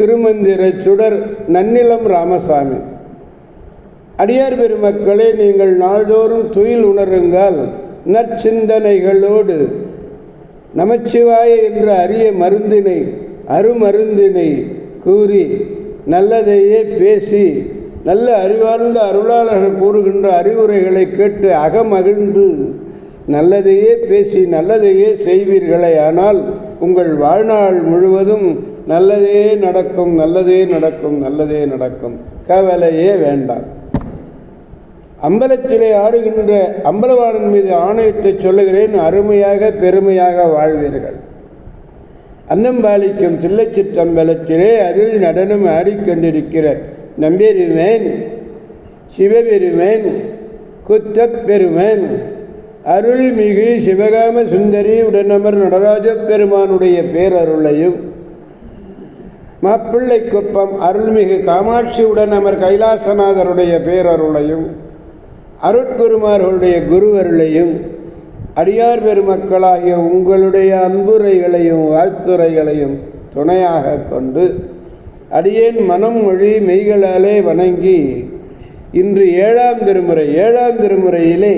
திருமந்திர சுடர் நன்னிலம் ராமசாமி. அடியார் பெருமக்களே நீங்கள் நாள்தோறும் துயில் உணருங்கள் நற்சிந்தனைகளோடு. நமச்சிவாய என்ற அரிய மருந்தினை அருமருந்தினை கூறி நல்லதையே பேசி நல்ல அறிவார்ந்த அருளாளர்கள் கூறுகின்ற அறிவுரைகளை கேட்டு அகமகிழ்ந்து நல்லதையே பேசி நல்லதையே செய்வீர்களே. ஆனால் உங்கள் வாழ்நாள் முழுவதும் நல்லதே நடக்கும் நல்லதே நடக்கும் நல்லதே நடக்கும். கவலையே வேண்டாம். அம்பலத்திலே ஆடுகின்ற அம்பலவாணன் மீது ஆணையத்தை சொல்லுகிறேன் அருமையாக பெருமையாக வாழ்வீர்கள். அன்னம்பாலிக்கும் தில்லைச்சிற்றம்பலத்திலே அருள் நடனம் ஆடிக்கொண்டிருக்கிற நம்பெருமேன் சிவபெருமேன் குத்தப்பெருமேன் அருள்மிகு சிவகாம சுந்தரி உடனமர் நடராஜ பெருமானுடைய பேரருளையும் மாப்பிள்ளை குப்பம் அருள்மிகு காமாட்சியுடன் அமர் கைலாசநாதருடைய பேரருளையும் அருட்குருமார்களுடைய குருவருளையும் அடியார் பெருமக்களாகிய உங்களுடைய அன்புரைகளையும் வாழ்த்துறைகளையும் துணையாக கொண்டு அடியேன் மனம் மொழி மெய்களாலே வணங்கி இன்று ஏழாம் திருமுறை ஏழாம் திருமுறையிலே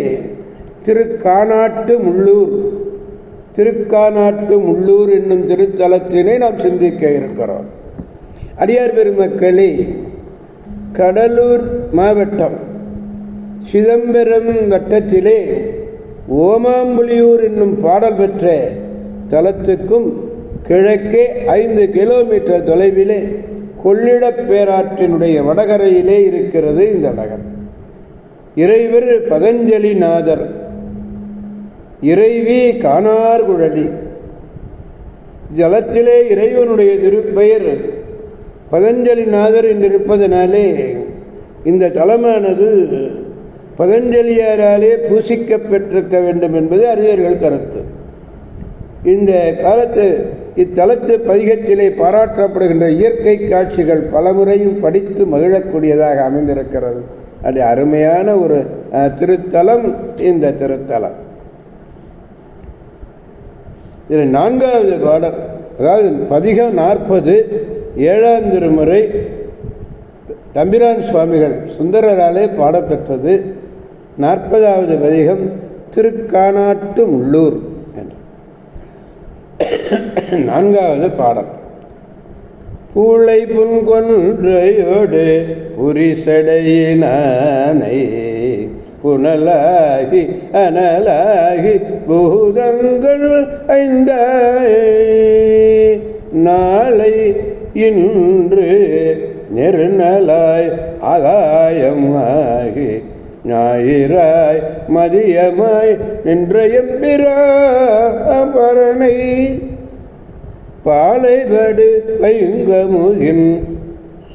திருக்கானாட்டு முள்ளூர் திருக்கானாட்டு முள்ளூர் என்னும் திருத்தலத்தினை நாம் சிந்திக்க இருக்கிறோம். அடியார் பெருமக்களே கடலூர் மாவட்டம் சிதம்பரம் வட்டத்திலே ஓமாம்புலியூர் என்னும் பாடல் பெற்ற தலத்துக்கும் கிழக்கே ஐந்து கிலோமீட்டர் தொலைவிலே கொள்ளிடப் பேராற்றினுடைய வடகரையிலே இருக்கிறது இந்த நகர் இறைவர் பதஞ்சலிநாதர் இறைவி காணார் குழலி ஜலத்திலே இறைவனுடைய திருப்பெயர் பதஞ்சலிநாதர் என்றிருப்பதனாலே இந்த தலமானது பதஞ்சலியாராலே பூசிக்கப்பட்டிருக்க வேண்டும் என்பது அறிஞர்கள் கருத்து. இந்த காலத்து இத்தலத்து பதிகத்திலே பாராட்டப்படுகின்ற இயற்கை காட்சிகள் பலமுறையும் படித்து மகிழக்கூடியதாக அமைந்திருக்கிறது. அது அருமையான ஒரு திருத்தலம் இந்த திருத்தலம். இதில் நான்காவது பாடல் அதாவது பதிகம் நாற்பது ஏழாம் திருமுறை தம்பிரான் சுவாமிகள் சுந்தரராலே பாடப்பெற்றது. நாற்பதாவது பதிகம் திருக்கானாட்டு முள்ளூர் என்று. நான்காவது பாடல் பூளை புன்கொன்றையோடு புரிசடையினானை புனலாகி அனலாகி பூதங்கள் ஐந்த நான் இன்று நெருநலாய் ஆகாயம் ஆகி ஞாயிறாய் மதியமாய் நின்ற எம்பிராபரணை. பாலைபடு வைங்கமுகின்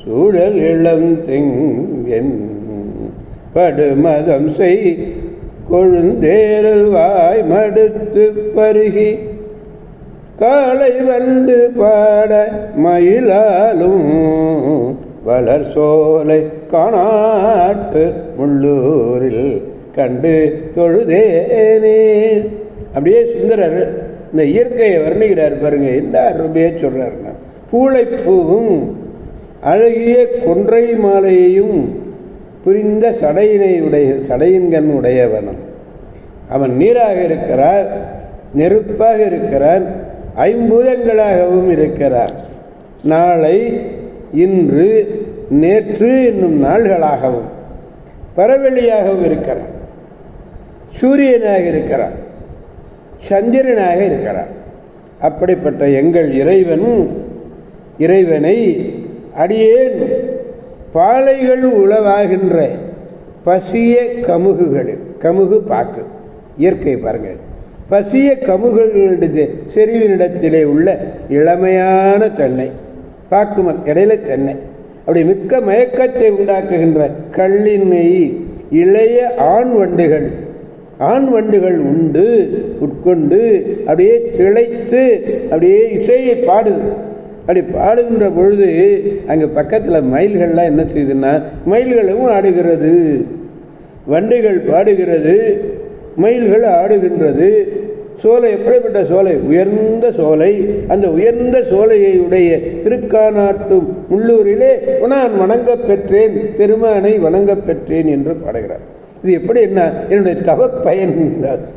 சூழல் இளம் திங்கென் படுமதம் செய் கொழுந்தேரல் வாய் மடுத்து பருகி காலை வந்து பாட மயிலாலும் வளர் சோலை காணாட்டு முள்ளூரில் கண்டு தொழுதேனே. அப்படியே சுந்தரர் இந்த இயற்கையை வர்ணிக்கிறார் பாருங்க என்ன அருமையாக சொல்கிறாருன்னா பூளைப்பூவும் அழகிய கொன்றை மாலையையும் புரிந்த சடையினை உடைய சடையின்கண் உடையவனும். அவன் நீராக இருக்கிறார் நெருப்பாக இருக்கிறான் ஐம்பூதங்களாகவும் இருக்கிறார். நாளை இன்று நேற்று என்னும் நாள்களாகவும் பரவெளியாகவும் இருக்கிறான் சூரியனாக இருக்கிறான் சந்திரனாக இருக்கிறார். அப்படிப்பட்ட எங்கள் இறைவன் இறைவனை அடியேன். பாலைகள் உளவாகின்ற பசிய கமுகுகளில் கமுகு பாக்கு. இயற்கை பாருங்கள். பசிய கமுகுகளுடைய செறிவினிடத்திலே உள்ள இளமையான தென்னை பாக்குமன் இடையில சென்னை அப்படி மிக்க மயக்கத்தை உண்டாக்குகின்ற கள்ளினை இளைய ஆண் வண்டுகள் ஆண் வண்டுகள் உண்டு உட்கொண்டு அப்படியே திளைத்து அப்படியே இசையை பாடுது. அப்படி பாடுகின்ற பொழுது அங்கே பக்கத்தில் மயில்கள்லாம் என்ன செய்யுதுன்னா மயில்களும் ஆடுகிறது. வண்டுகள் பாடுகிறது மயில்கள் ஆடுகின்றது. சோலை எப்படிப்பட்ட சோலை? உயர்ந்த சோலை. அந்த உயர்ந்த சோலையுடைய உடைய உள்ளூரிலே முள்ளூரிலே நான் வணங்கப் பெற்றேன் பெருமானை வணங்கப் பெற்றேன் என்று பாடுகிறார். இது எப்படி என்ன? என்னுடைய தவப்பயன்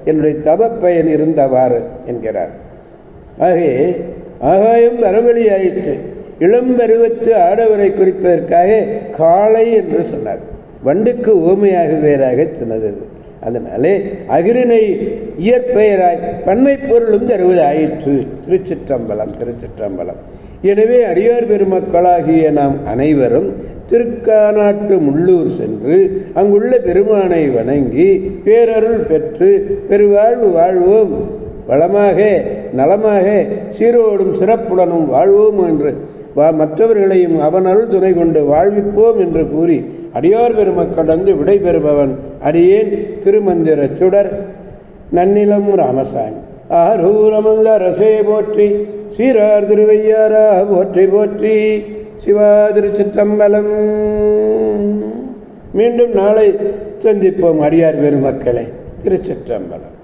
என்னுடைய தவப்பயன் இருந்தவாறு என்கிறார். ஆகவே ஆகாயம் வரவழியாயிற்று இளம் இளம்பருவத்து ஆடவரை குறிப்பதற்காக காளை என்று சொன்னார். வண்டுக்கு ஓமையாக வேறாக சொன்னது அதனாலே அகிரினை இயற்பெயராய் பன்மை பொருளும் தருவது ஆயிற்று திருச்சிற்றம்பலம் திருச்சிற்றம்பலம். எனவே அடியார் பெருமக்களாகிய நாம் அனைவரும் திருக்கானாட்டு முள்ளூர் சென்று அங்குள்ள பெருமானை வணங்கி பேரருள் பெற்று பெருவாழ்வு வாழ்வோம். வளமாக நலமாக சீரோடும் சிறப்புடனும் வாழ்வோம் என்று வா மற்றவர்களையும் அவனருள் துணை கொண்டு வாழ்விப்போம் என்று கூறி அடியார் விடை விடைபெறுபவன் அடியேன் திருமந்திர சுடர். நன்னிலம் ராமசாமி. ஆரூரமல்ல ரசே போற்றி சீரார் திருவையாரா போற்றி போற்றி சிவா திருச்சித்தம்பலம் மீண்டும் நாளை சந்திப்போம் அடியார் பெருமக்களை திருச்சிற்றம்பலம்.